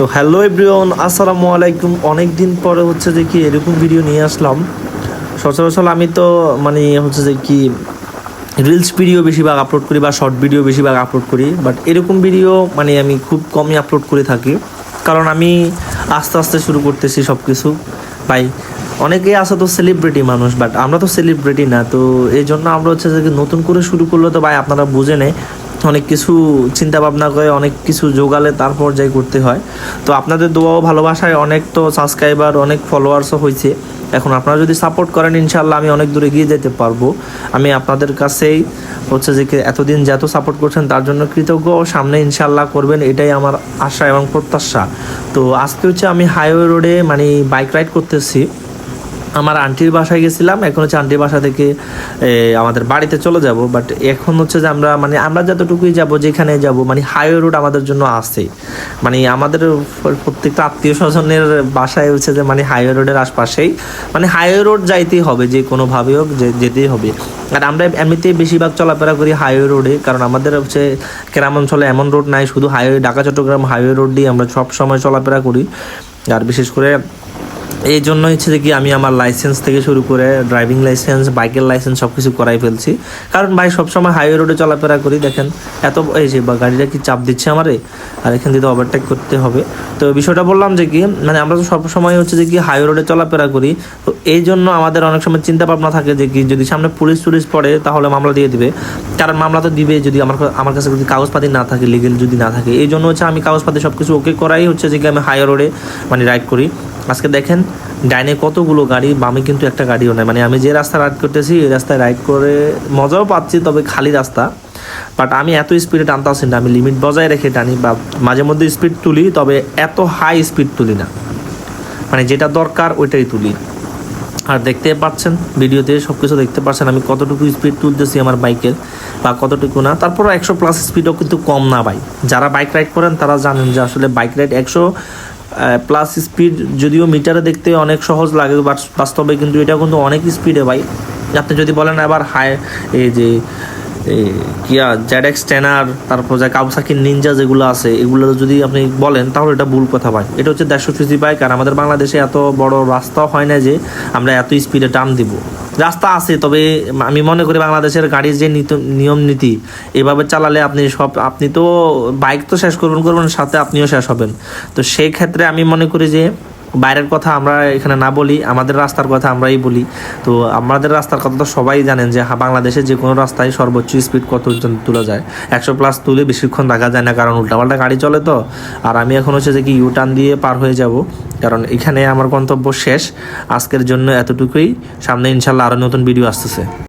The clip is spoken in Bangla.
তো হ্যালো এভরিওন আসসালামু আলাইকুম। অনেক দিন পরে হচ্ছে যে কি এরকম ভিডিও নিয়ে আসলাম। সচরাচর আমি তো মানে হচ্ছে যে কি রিলস ভিডিও বেশিরভাগ আপলোড করি বা শর্ট ভিডিও বেশিরভাগ আপলোড করি বাট এরকম ভিডিও মানে আমি খুব কমই আপলোড করে থাকি। কারণ আমি আস্তে আস্তে শুরু করতেছি সব কিছু ভাই, অনেকেই আছে তো সেলিব্রিটি মানুষ বাট আমরা তো সেলিব্রিটি না, তো এই জন্য আমরা হচ্ছে যে নতুন করে শুরু করলে তো ভাই আপনারা বুঝে নেয় অনেক কিছু চিন্তা ভাবনা করে, অনেক কিছু যোগালে তারপর যাই করতে হয়। তো আপনাদের দোয়া ও ভালোবাসায় অনেক তো সাবস্ক্রাইবার অনেক ফলোয়ার্সও হয়েছে। এখন আপনারা যদি সাপোর্ট করেন ইনশাল্লাহ আমি অনেক দূরে এগিয়ে যেতে পারব। আমি আপনাদের কাছেই হচ্ছে যে এতদিন যত সাপোর্ট করছেন, তার জন্য কৃতজ্ঞ। ও সামনে ইনশাল্লাহ করবেন, এটাই আমার আশা এবং প্রত্যাশা। তো আজকে হচ্ছে আমি হাইওয়ে রোডে মানে বাইক রাইড করতেছি। আমার আন্টির বাসায় গেছিলাম, এখন হচ্ছে আন্টির বাসা থেকে আমাদের বাড়িতে চলে যাব বাট এখন হচ্ছে যে আমরা মানে আমরা যতটুকুই যাব, যেখানে যাব মানে হাইওয়ে রোড আমাদের জন্য আছে। মানে আমাদের প্রত্যেকটা আত্মীয় স্বজনের বাসায় হচ্ছে যে মানে হাইওয়ে রোডের আশপাশেই মানে হাইওয়ে রোড যাইতেই হবে, যে কোনোভাবে হোক, যে, যেতেই হবে। আর আমরা এমনিতেই বেশিরভাগ চলাফেরা করি হাইওয়ে রোডে কারণ আমাদের হচ্ছে গ্রাম অঞ্চলে এমন রোড নাই, শুধু highway Dhaka Chattogram highway road দিয়ে আমরা সব সময় চলাফেরা করি। আর বিশেষ করে এই জন্য হচ্ছে যে কি আমি আমার লাইসেন্স থেকে শুরু করে ড্রাইভিং লাইসেন্স বাইকের লাইসেন্স সব কিছু করাই ফেলছি। কারণ ভাই, সবসময় হাইওয়ে রোডে চলাফেরা করি, দেখেন, এত এই যে বা গাড়িটা কি চাপ দিচ্ছে আমারে? আর এখান থেকে ওভারটেক করতে হবে। তো বিষয়টা বললাম যে কি মানে আমরা তো সবসময় হচ্ছে যে কি হাইওয়ে রোডে চলাফেরা করি। তো এই জন্য আমাদের অনেক সময় চিন্তা ভাবনা থাকে যে কি, যদি সামনে পুলিশ টুলিশ পড়ে, তাহলে মামলা দিয়ে দিবে। কারণ মামলা তো দিবে যদি আমার আমার কাছে যদি কাগজপাতি না থাকে লিগেল যদি না থাকে। এই জন্য হচ্ছে আমি কাগজপাতি সব কিছু ওকে করাই হচ্ছে যে কি আমি হাইওয়ে রোডে মানে রাইড করি। আজকে দেখেন, ডাইনে কতগুলো গাড়ি, বামে কিন্তু একটা গাড়িও নাই। মানে আমি যে রাস্তা রাইড করতেছি, এই রাস্তায় রাইড করে মজাও পাচ্ছি, তবে খালি রাস্তা। বাট আমি এত স্পিডে টানতে আসি না, আমি লিমিট বজায় রেখে টানি, বা মাঝে মধ্যে স্পিড তুলি, তবে এত হাই স্পিড তুলি না। মানে যেটা দরকার, ওইটাই তুলি। আর দেখতে পাচ্ছেন, ভিডিওতে সব কিছু দেখতে পাচ্ছেন, আমি কতটুকু স্পিড তুলতেছি আমার বাইকের বা কতটুকু না। তারপরও একশো প্লাস স্পিডও কিন্তু কম না ভাই। যারা বাইক রাইড করেন, তারা জানেন যে আসলে বাইক রাইড একশো প্লাস স্পিড যদিও মিটারে দেখতে অনেক সহজ লাগে বাস্তবে কিন্তু এটা কিন্তু অনেক স্পিডে ভাই। আপনি যদি বলেন আবার হাই এই যে এই কিয়া জেড এক্স টেনার তারপর যে কাউসাকি নিনজা যেগুলো আছে, এগুলো যদি আপনি বলেন, তাহলে এটা ভুল কথা ভাই। এটা হচ্ছে দেড়শো সিসি বাইক আর আমাদের বাংলাদেশে এত বড় রাস্তাও হয় না যে আমরা এত স্পিডে টান দিব। রাস্তা আছে, তবে আমি মনে করি বাংলাদেশের গাড়ির যে নিয়ম নীতি, এভাবে চালালে আপনি সব, আপনি তো বাইক তো শেষ করবেন করবেন, সাথে আপনিও শেষ হবেন। তো সেই ক্ষেত্রে আমি মনে করি যে বাইরের কথা আমরা এখানে না বলি, আমাদের রাস্তার কথা আমরাই বলি। তো আমাদের রাস্তার কথা তো সবাই জানেন যে বাংলাদেশে যে কোনো রাস্তায় সর্বোচ্চ স্পিড কত পর্যন্ত তোলা যায়। একশো প্লাস তুলে বেশিক্ষণ রাখা যায় না, কারণ উল্টাপাল্টা গাড়ি চলে তো। আর আমি এখন হচ্ছে যে কি ইউ টার্ন দিয়ে পার হয়ে যাব, কারণ এখানে আমার গন্তব্য শেষ। আজকের জন্য এতটুকুই। সামনে ইনশাল্লাহ আরও নতুন ভিডিও আসতেছে।